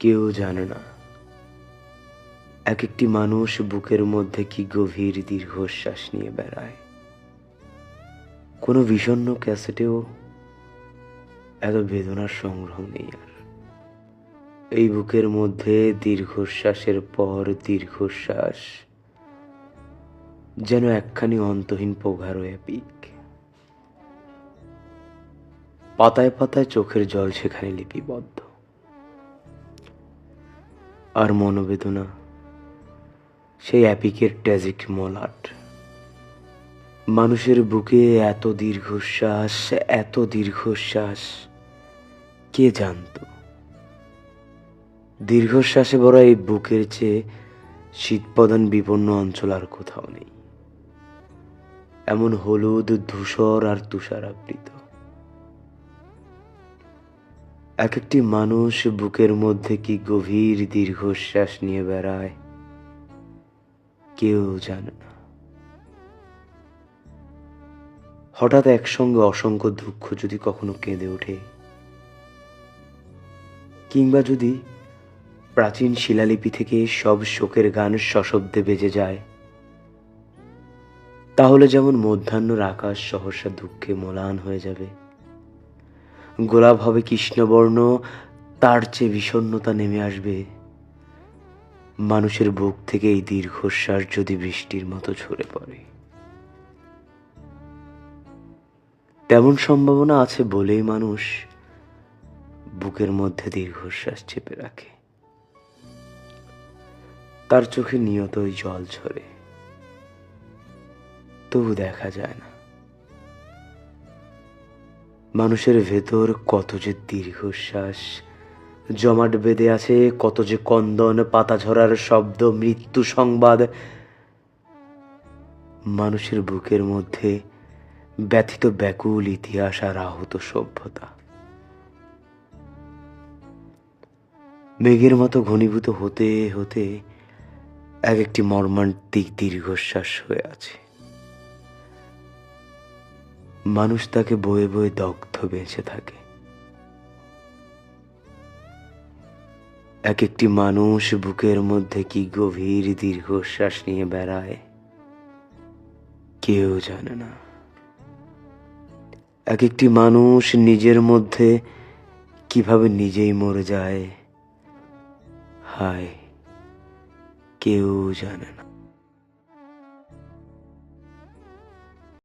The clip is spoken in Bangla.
কেউ জানে না। এক একটি মানুষ বুকের মধ্যে কি গভীর দীর্ঘশ্বাস নিয়ে বেড়ায়। কোনো বিষণ্ণ ক্যাসেটেও এত বেদনার সংগ্রহ নেই আর। এই বুকের মধ্যে দীর্ঘশ্বাসের পর দীর্ঘশ্বাস যেন একখানি অন্তহীন পোঘারোয়া পিক। পাতায় পাতায় চোখের জল সেখানে লিপিবদ্ধ। আর মনোবেদনা, সেই অ্যাপিকের ট্যাজিক মলাট মানুষের বুকে এত দীর্ঘশ্বাস এত দীর্ঘশ্বাস, কে জানতো? দীর্ঘশ্বাসে বড় এই বুকের চেয়ে শীতপ্রধান বিপন্ন অঞ্চল আর কোথাও নেই। এমন হলুদ, ধূসর আর তুষার আবৃত এক একটি মানুষ বুকের মধ্যে কি গভীর দীর্ঘশ্বাস নিয়ে বেড়ায়? কেউ জানে না। হঠাৎ একসঙ্গে অসংখ্য দুঃখ যদি কখনো কেঁদে ওঠে, কিংবা যদি প্রাচীন শিলালিপি থেকে সব শোকের গান সশব্দে বেজে যায়, তাহলে যেমন মধ্যাহ্নর আকাশ সহসা দুঃখে মোলান হয়ে যাবে গোলাপ হবে কৃষ্ণবর্ণ, তার চেয়ে বিষণ্ণতা নেমে আসবে। মানুষের বুক থেকে এই দীর্ঘশ্বাস যদি বৃষ্টির মতো ঝরে পড়ে। তেমন সম্ভাবনা আছে বলেই মানুষ বুকের মধ্যে দীর্ঘশ্বাস চেপে রাখে। তার চোখে নিয়তই জল ঝরে। তবু দেখা যায় না। মানুষের ভেতর কত যে দীর্ঘশ্বাস, জমাট বেঁধে আছে কত যে কন্দন, পাতা ঝরার শব্দ, মৃত্যু সংবাদ। মানুষের বুকের মধ্যে ব্যথিত ব্যাকুল ইতিহাস আর আহত সভ্যতা। মেঘের মতো ঘনীভূত হতে হতে এক একটি মর্মান্তিক দীর্ঘশ্বাস হয়ে আছে। মানুষ তাকে বয়ে বয়ে দগ্ধ বেঁচে থাকে। এক একটি মানুষ বুকের মধ্যে কি গভীর দীর্ঘশ্বাস নিয়ে বেড়ায়, কেউ জানে না। এক একটি মানুষ নিজের মধ্যে কীভাবে নিজেই মরে যায়, হায়, কেউ জানে না।